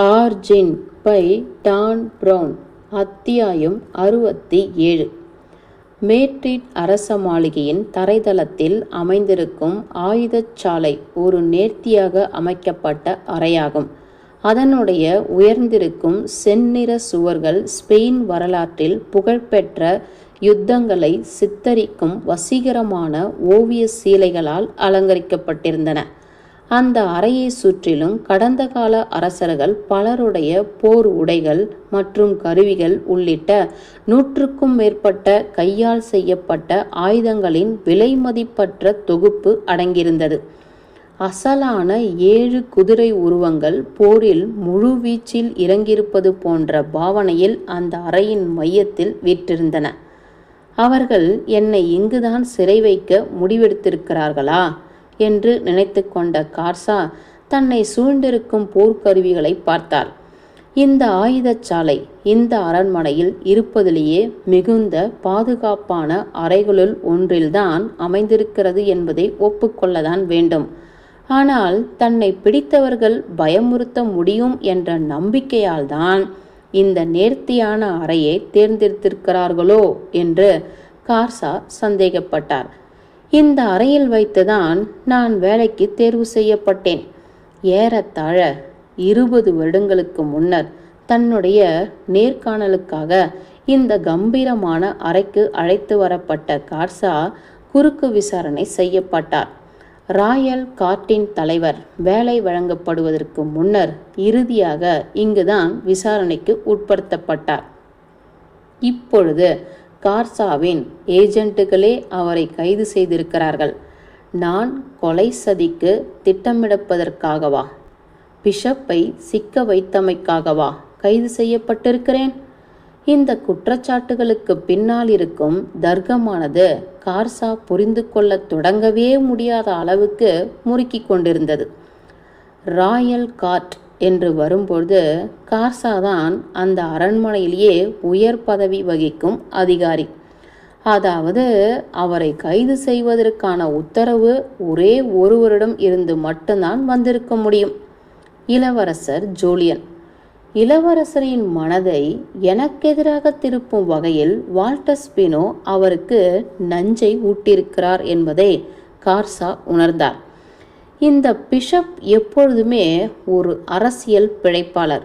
Origin by Don brown அத்தியாயம் அறுபத்தி ஏழு. மேட்ரிட் அரச மாளிகையின் தரைதளத்தில் அமைந்திருக்கும் ஆயுதச்சாலை ஒரு நேர்த்தியாக அமைக்கப்பட்ட அறையாகும். அதனுடைய உயர்ந்திருக்கும் செந்நிற சுவர்கள் ஸ்பெயின் வரலாற்றில் புகழ்பெற்ற யுத்தங்களை சித்தரிக்கும் வசீகரமான ஓவிய சீலைகளால் அலங்கரிக்கப்பட்டிருந்தன. அந்த அறையை சுற்றிலும் கடந்த கால அரசர்கள் பலருடைய போர் உடைகள் மற்றும் கருவிகள் உள்ளிட்ட நூற்றுக்கும் மேற்பட்ட கையால் செய்யப்பட்ட ஆயுதங்களின் விலைமதிப்பற்ற தொகுப்பு அடங்கியிருந்தது. அசலான ஏழு குதிரை உருவங்கள் போரில் முழுவீச்சில் இறங்கியிருப்பது போன்ற பாவனையில் அந்த அறையின் மையத்தில் வீற்றிருந்தன. அவர்கள் என்னை இங்குதான் சிறை வைக்க முடிவெடுத்திருக்கிறார்களா? என்று நினைத்து கொண்ட கார்சா தன்னை சூழ்ந்திருக்கும் போர்க்கருவிகளை பார்த்தார் இந்த ஆயுதச்சாலை இந்த அரண்மனையில் இருப்பதிலேயே மிகுந்த பாதுகாப்பான அறைகளுள் ஒன்றில்தான் அமைந்திருக்கிறது என்பதை ஒப்புக்கொள்ளதான் வேண்டும். ஆனால் தன்னை பிடித்தவர்கள் பயமுறுத்த முடியும் என்ற நம்பிக்கையால்தான் இந்த நேர்த்தியான அறையை தேர்ந்தெடுத்திருக்கிறார்களோ என்று கார்சா சந்தேகப்பட்டார். இந்த அறையில் வைத்துதான் நான் வேலைக்கு தேர்வு செய்யப்பட்டேன். ஏறத்தாழ இருபது வருடங்களுக்கு முன்னர் தன்னுடைய நேர்காணலுக்காக இந்த கம்பீரமான அறைக்கு அழைத்து வரப்பட்ட கார்சா குறுக்கு விசாரணை செய்யப்பட்டார். ராயல் கார்ட்டின் தலைவர் வேலை வழங்கப்படுவதற்கு முன்னர் இறுதியாக இங்குதான் விசாரணைக்கு உட்படுத்தப்பட்டார். இப்பொழுது கார்சாவின் ஏஜென்ட்டுகளே அவரை கைது செய்திருக்கிறார்கள். நான் கொலை சதிக்கு திட்டமிடப்பதற்காகவா? பிஷப்பை சிக்க வைத்தமைக்காகவா கைது செய்யப்பட்டிருக்கிறேன்? இந்த குற்றச்சாட்டுகளுக்கு பின்னால் இருக்கும் தர்க்கமானது கார்சா புரிந்து கொள்ளத் தொடங்கவே முடியாத அளவுக்கு முறுக்கி கொண்டிருந்தது. ராயல் கார்ட் என்று வரும்பொழுது கார்சா தான் அந்த அரண்மனையிலேயே உயர் பதவி வகிக்கும் அதிகாரி. அதாவது அவரை கைது செய்வதற்கான உத்தரவு ஒரே ஒருவரிடம் இருந்து மட்டும்தான் வந்திருக்க முடியும். இளவரசர் ஜூலியன். இளவரசரின் மனதை எனக்கெதிராக திருப்பும் வகையில் வால்டர் ஸ்பினோ அவருக்கு நஞ்சை ஊட்டியிருக்கிறார் என்பதை கார்சா உணர்ந்தார். இந்த பிஷப் எப்பொழுதுமே ஒரு அரசியல் பிழைப்பாளர்.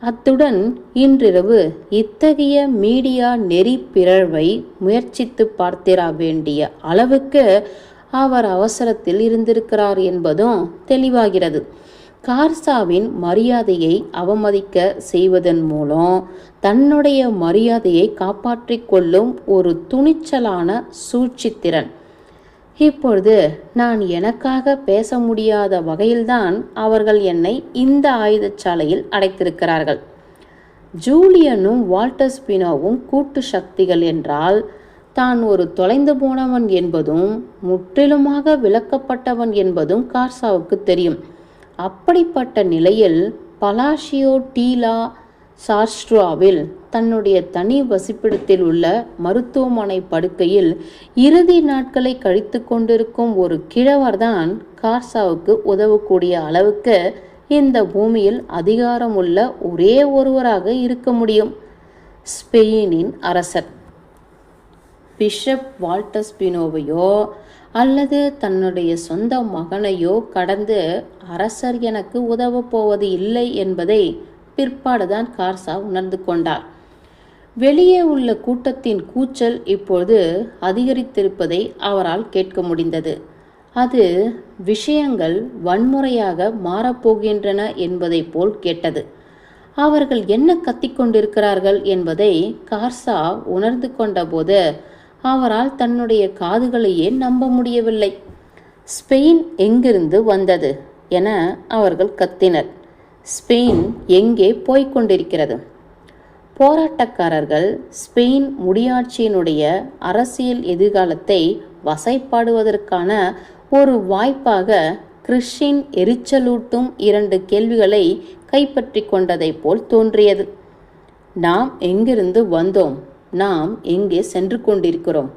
அத்துடன் இன்றிரவு இத்தகைய மீடியா நெறி பிறழ்வை முயற்சித்து பார்த்திரா வேண்டிய அளவுக்கு அவர் அவசரத்தில் இருந்திருக்கிறார் என்பதும் தெளிவாகிறது. கார்சாவின் மரியாதையை அவமதிக்க செய்வதன் மூலம் தன்னுடைய மரியாதையை காப்பாற்றிக் கொள்ளும் ஒரு துணிச்சலான சூழ்ச்சித்திறன். இப்பொழுது நான் எனக்காக பேச முடியாத வகையில்தான் அவர்கள் என்னை இந்த ஆயுதச்சாலையில் அடைத்திருக்கிறார்கள். ஜூலியனும் வால்டர் ஸ்பினோவும் கூட்டு சக்திகள் என்றால் தான் ஒரு தொலைந்து போனவன் என்பதும் முற்றிலுமாக விளக்கப்பட்டவன் என்பதும் கார்சாவுக்கு தெரியும். அப்படிப்பட்ட நிலையில் பலாஷியோ டீலா சாஸ்ட்ராவில் தன்னுடைய தனி வசிப்பிடத்தில் உள்ள மருத்துவமனை படுக்கையில் இறுதி நாட்களை கழித்து கொண்டிருக்கும் ஒரு கிழவர்தான் கார்சாவுக்கு உதவக்கூடிய அளவுக்கு இந்த பூமியில் அதிகாரமுள்ள ஒரே ஒருவராக இருக்க முடியும். ஸ்பெயினின் அரசர். பிஷப் வால்டர் ஸ்பினோவையோ அல்லது தன்னுடைய சொந்த மகனையோ கடந்து அரசர் எனக்கு உதவப் போவது இல்லை என்பதை பிற்பாடுதான் கார்சா உணர்ந்து கொண்டார் வெளியே உள்ள கூட்டத்தின் கூச்சல் இப்பொழுது அதிகரித்திருப்பதை அவரால் கேட்க முடிந்தது. அது விஷயங்கள் வன்முறையாக மாறப்போகின்றன என்பதை போல் கேட்டது. அவர்கள் என்ன கத்திக்கொண்டிருக்கிறார்கள் என்பதை கார்சா உணர்ந்து கொண்டபோது அவரால் தன்னுடைய காதுகளையே நம்ப முடியவில்லை. ஸ்பெயின் எங்கிருந்து வந்தது என அவர்கள் கத்தினர். ஸ்பெயின் எங்கே போய்கொண்டிருக்கிறது போராட்டக்காரர்கள் ஸ்பெயின் முடியாட்சியினுடைய அரசியல் எதிர்காலத்தை வசைப்பாடுவதற்கான ஒரு வாய்ப்பாக கிறிஸ்டின் எரிச்சலூட்டும் இரண்டு கேள்விகளை கைப்பற்றி கொண்டதை போல் தோன்றியது. நாம் எங்கிருந்து வந்தோம்? நாம் எங்கே சென்று கொண்டிருக்கிறோம்?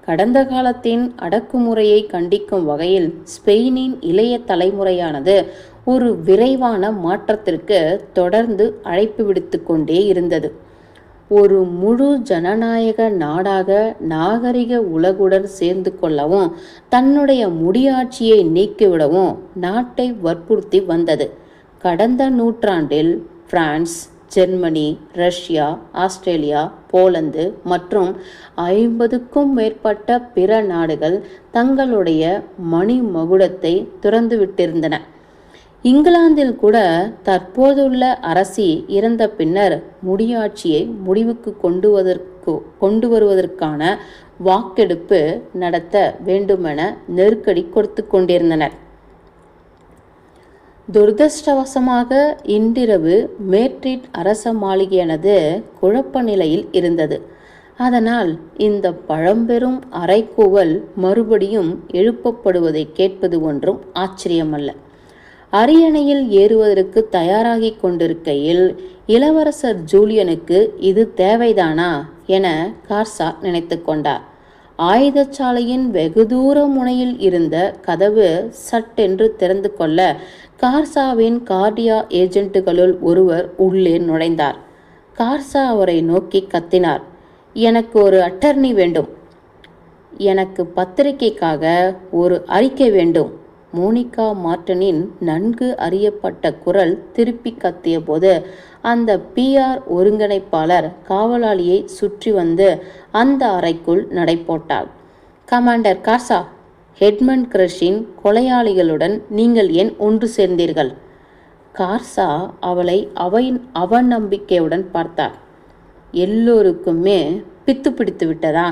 கடந்த காலத்தின் அடக்குமுறையை கண்டிக்கும் வகையில் ஸ்பெயினின் இளைய தலைமுறையானது ஒரு விரைவான மாற்றத்திற்கு தொடர்ந்து அழைப்பு விடுத்து கொண்டே இருந்தது. ஒரு முழு ஜனநாயக நாடாக நாகரிக உலகுடன் சேர்ந்து கொள்ளவும் தன்னுடைய முடியாட்சியை நீக்கிவிடவும் நாட்டை வற்புறுத்தி வந்தது. கடந்த நூற்றாண்டில் France Germany Russia Australia Poland மற்றும் ஐம்பதுக்கும் மேற்பட்ட பிற நாடுகள் தங்களுடைய மணிமகுடத்தை துறந்துவிட்டிருந்தன. இங்கிலாந்தில் கூட தற்போதுள்ள அரசி இறந்த பின்னர் முடியாட்சியை முடிவுக்கு கொண்டுவதற்கு கொண்டு வருவதற்கான வாக்கெடுப்பு நடத்த வேண்டுமென நெருக்கடி கொடுத்து கொண்டிருந்தனர். துரதிருஷ்டவசமாக இன்றிரவு மேட்ரிட் அரச மாளிகையானது குழப்ப நிலையில் இருந்தது. அதனால் இந்த பழம்பெரும் அரைக்கூவல் மறுபடியும் எழுப்பப்படுவதை கேட்பது ஒன்றும் ஆச்சரியமல்ல. அரியணையில் ஏறுவதற்கு தயாராகி கொண்டிருக்கையில் இளவரசர் ஜூலியனுக்கு இது தேவைதானா? என கார்சா நினைத்து கொண்டார். ஆயுதச்சாலையின் வெகு தூர முனையில் இருந்த கதவு சட்டென்று திறந்து கொள்ள கார்சாவின் கார்டியா ஏஜென்ட்டுகளுள் ஒருவர் உள்ளே நுழைந்தார். கார்சா அவரை நோக்கி கத்தினார். எனக்கு ஒரு அட்டர்னி வேண்டும். எனக்கு பத்திரிகைக்காக ஒரு அறிக்கை வேண்டும். மோனிகா மார்டனின் நன்கு அறியப்பட்ட குரல் திருப்பி கத்திய போது அந்த பிஆர் ஒருங்கிணைப்பாளர் காவலாளியை சுற்றி வந்து அந்த அறைக்குள் நடைபோட்டாள். கமாண்டர் கார்சா ஹெட்மன் கிரஷின் கொலையாளிகளுடன் நீங்கள் ஏன் ஒன்று சேர்ந்தீர்கள்? கார்சா அவளை அவையின் அவநம்பிக்கையுடன் பார்த்தார் எல்லோருக்குமே பித்து பிடித்து விட்டதா?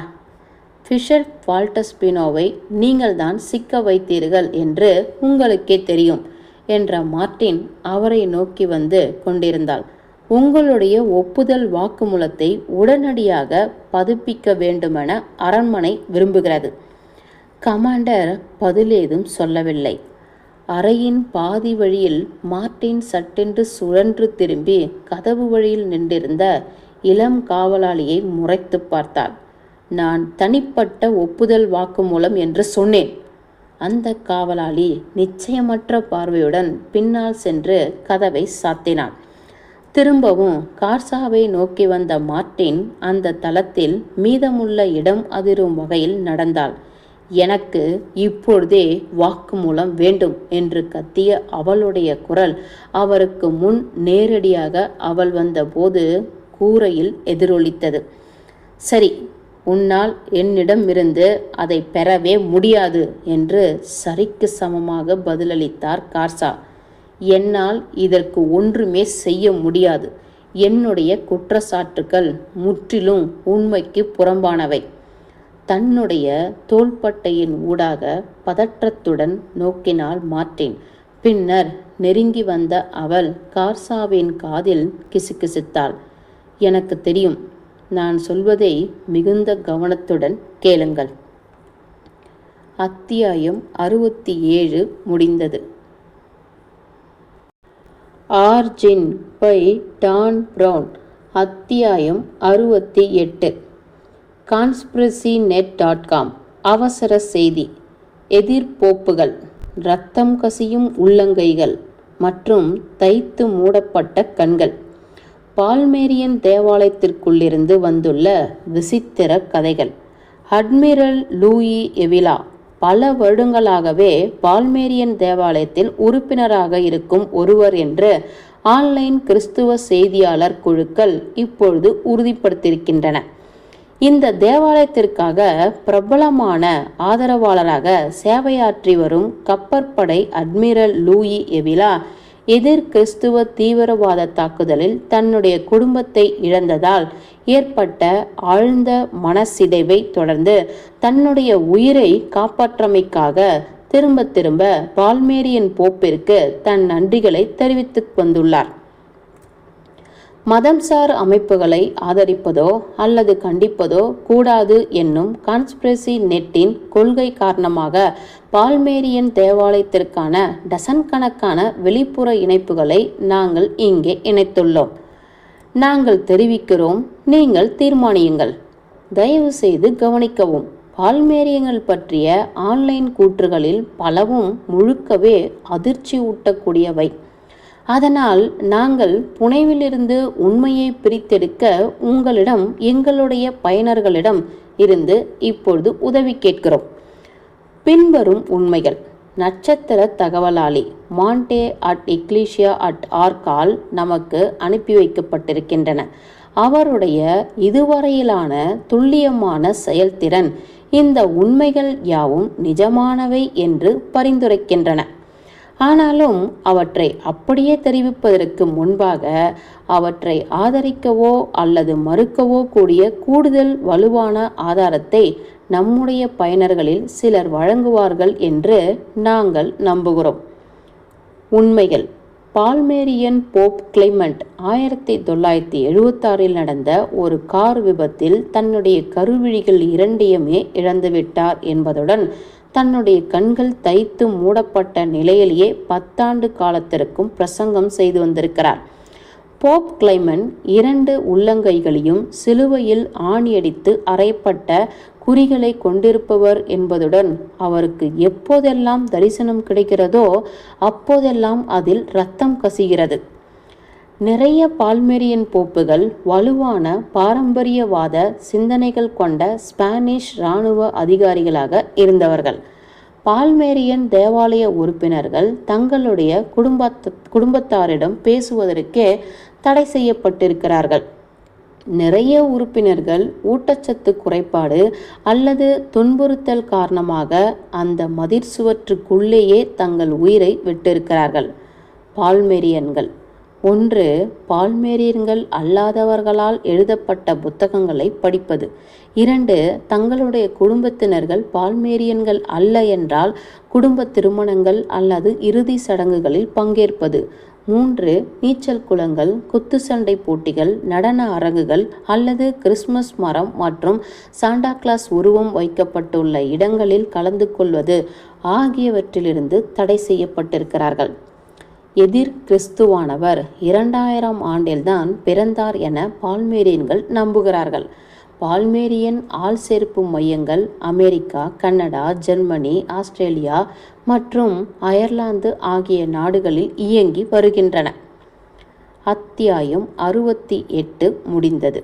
ஃபிஷர் வால்டஸ்பினோவை நீங்கள்தான் சிக்க வைத்தீர்கள் என்று உங்களுக்கே தெரியும் என்ற மார்ட்டின் அவரை நோக்கி வந்து கொண்டிருந்தாள். உங்களுடைய ஒப்புதல் வாக்குமூலத்தை உடனடியாக பதிப்பிக்க வேண்டுமென அரண்மனை விரும்புகிறது. கமாண்டர் பதிலேதும் சொல்லவில்லை. அறையின் பாதி வழியில் மார்ட்டின் சட்டென்று சுழன்று திரும்பி கதவு வழியில் நின்றிருந்த இளம் காவலாளியை முறைத்து பார்த்தாள். நான் தனிப்பட்ட ஒப்புதல் வாக்குமூலம் என்று சொன்னேன். அந்த காவலாளி நிச்சயமற்ற பார்வையுடன் பின்னால் சென்று கதவை சாத்தினான். திரும்பவும் கார்சாவை நோக்கி வந்த மார்ட்டின் அந்த தளத்தில் மீதமுள்ள இடம் அதிரும் வகையில் நடந்தாள். எனக்கு இப்பொழுதே வாக்குமூலம் வேண்டும் என்று கத்திய அவளுடைய குரல் அவருக்கு முன் நேரடியாக அவள் வந்தபோது கூரையில் எதிரொலித்தது. சரி உன்னால் என்னிடமிருந்து அதை பெறவே முடியாது என்று சரிக்கு சமமாக பதிலளித்தார் கார்சா. என்னால் இதற்கு ஒன்றுமே செய்ய முடியாது. என்னுடைய குற்றச்சாட்டுக்கள் முற்றிலும் உண்மைக்கு புறம்பானவை. தன்னுடைய தோள்பட்டையின் ஊடாக பதற்றத்துடன் நோக்கினால் மாற்றேன். பின்னர் நெருங்கி வந்த அவள் கார்சாவின் காதில் கிசுகிசுத்தாள். எனக்கு தெரியும் நான் சொல்வதை மிகுந்த கவனத்துடன் கேளுங்கள். அத்தியாயம் அறுபத்தி ஏழு முடிந்தது. ஆர்ஜின் பை டான் ப்ரவுன் அத்தியாயம் அறுபத்தி எட்டு. கான்ஸ்பிரசி நெட் டாட் காம் அவசர செய்தி. எதிர்போப்புகள் இரத்தம் கசியும் உள்ளங்கைகள் மற்றும் தைத்து மூடப்பட்ட கண்கள். பால்மேரியன் தேவாலயத்திற்குள்ளிருந்து வந்துள்ள விசித்திர கதைகள். அட்மிரல் லூயி எவிலா பல வருடங்களாகவே பால்மேரியன் தேவாலயத்தில் உறுப்பினராக இருக்கும் ஒருவர் என்று ஆன்லைன் கிறிஸ்துவ செய்தியாளர் குழுக்கள் இப்பொழுது உறுதிப்படுத்தியிருக்கின்றன. இந்த தேவாலயத்திற்காக பிரபலமான ஆதரவாளராக சேவையாற்றி வரும் கப்பற்படை அட்மிரல் லூயி எவிலா எதிர் கிறிஸ்துவ தீவிரவாத தாக்குதலில் தன்னுடைய குடும்பத்தை இழந்ததால் ஏற்பட்ட ஆழ்ந்த மனசிதைவை தொடர்ந்து தன்னுடைய உயிரை காப்பாற்றமைக்காக திரும்ப திரும்ப பால்மேரியன் போப்பிற்கு தன் நன்றிகளை தெரிவித்துக் வந்துள்ளார் மதம்சார் அமைப்புகளை ஆதரிப்பதோ அல்லது கண்டிப்பதோ கூடாது என்னும் கான்ஸ்பிரசி நெட்டின் கொள்கை காரணமாக பால்மேரியன் தேவாலயத்திற்கான டசன் கணக்கான வெளிப்புற இணைப்புகளை நாங்கள் இங்கே இணைத்துள்ளோம். நாங்கள் தெரிவிக்கிறோம் நீங்கள் தீர்மானியுங்கள். தயவு செய்து கவனிக்கவும் பால்மேரியங்கள் பற்றிய ஆன்லைன் கூற்றுகளில் பலவும் முழுக்கவே அதிர்ச்சி ஊட்டக்கூடியவை அதனால் நாங்கள் புனைவிலிருந்து உண்மையை பிரித்தெடுக்க உங்களிடம் எங்களுடைய பயனர்களிடம் இருந்து இப்பொழுது உதவி கேட்கிறோம். பின்வரும் உண்மைகள். நட்சத்திர தகவலாளி மாண்டே அட் இக்லீஷியா அட் ஆர்கால் நமக்கு அனுப்பி வைக்கப்பட்டிருக்கின்றன. அவருடைய இதுவரையிலான துல்லியமான செயல்திறன் இந்த உண்மைகள் யாவும் நிஜமானவை என்று பரிந்துரைக்கின்றன. ஆனாலும் அவற்றை அப்படியே தெரிவிப்பதற்கு முன்பாக அவற்றை ஆதரிக்கவோ அல்லது மறுக்கவோ கூடிய கூடுதல் வலுவான ஆதாரத்தை நம்முடைய பயனர்களில் சிலர் வழங்குவார்கள் என்று நாங்கள் நம்புகிறோம். உண்மைகள். பால்மேரியன் போப் கிளைமண்ட் ஆயிரத்தி தொள்ளாயிரத்தி எழுபத்தாறில் நடந்த ஒரு கார் விபத்தில் தன்னுடைய கருவிழிகள் இரண்டையுமே இழந்துவிட்டார் என்பதுடன் தன்னுடைய கண்கள் தைத்து மூடப்பட்ட நிலையிலேயே பத்தாண்டு காலத்திற்கும் பிரசங்கம் செய்து வந்திருக்கிறார். போப் கிளைமன் இரண்டு உள்ளங்கைகளையும் சிலுவையில் ஆணியடித்து அறையப்பட்ட குறிகளை கொண்டிருப்பவர் என்பதுடன் அவருக்கு எப்போதெல்லாம் தரிசனம் கிடைக்கிறதோ அப்போதெல்லாம் அதில் ரத்தம் கசிகிறது. நிறைய பால்மெரியன் போப்புகள் வலுவான பாரம்பரியவாத சிந்தனைகள் கொண்ட ஸ்பானிஷ் இராணுவ அதிகாரிகளாக இருந்தவர்கள். பால்மேரியன் தேவாலய உறுப்பினர்கள் தங்களுடைய குடும்பத்த குடும்பத்தாரிடம் பேசுவதற்கே தடை செய்யப்பட்டிருக்கிறார்கள். நிறைய உறுப்பினர்கள் ஊட்டச்சத்து குறைபாடு அல்லது துன்புறுத்தல் காரணமாக அந்த மதிர் சுவற்றுக்குள்ளேயே தங்கள் உயிரை விட்டிருக்கிறார்கள். பால்மெரியன்கள் ஒன்று பால்மேரியன்கள் அல்லாதவர்களால் எழுதப்பட்ட புத்தகங்களை படிப்பது. இரண்டு தங்களுடைய குடும்பத்தினர்கள் பால்மேரியன்கள் அல்ல என்றால் குடும்ப திருமணங்கள் அல்லது இறுதி சடங்குகளில் பங்கேற்பது. மூன்று நீச்சல் குளங்கள் குத்து சண்டை போட்டிகள் நடன அரங்குகள் அல்லது கிறிஸ்மஸ் மரம் மற்றும் சாண்டா கிளாஸ் உருவம் வைக்கப்பட்டுள்ள இடங்களில் கலந்து கொள்வது ஆகியவற்றிலிருந்து தடை செய்யப்பட்டிருக்கிறார்கள். எதிர் கிறிஸ்துவானவர் இரண்டாயிரம் ஆண்டில்தான் பிறந்தார் என பால்மேரியன்கள் நம்புகிறார்கள். பால்மேரியன் ஆள் சேர்ப்பு மையங்கள் அமெரிக்கா கனடா ஜெர்மனி ஆஸ்திரேலியா மற்றும் அயர்லாந்து ஆகிய நாடுகளில் இயங்கி வருகின்றன. அத்தியாயம் அறுபத்தி எட்டு முடிந்தது.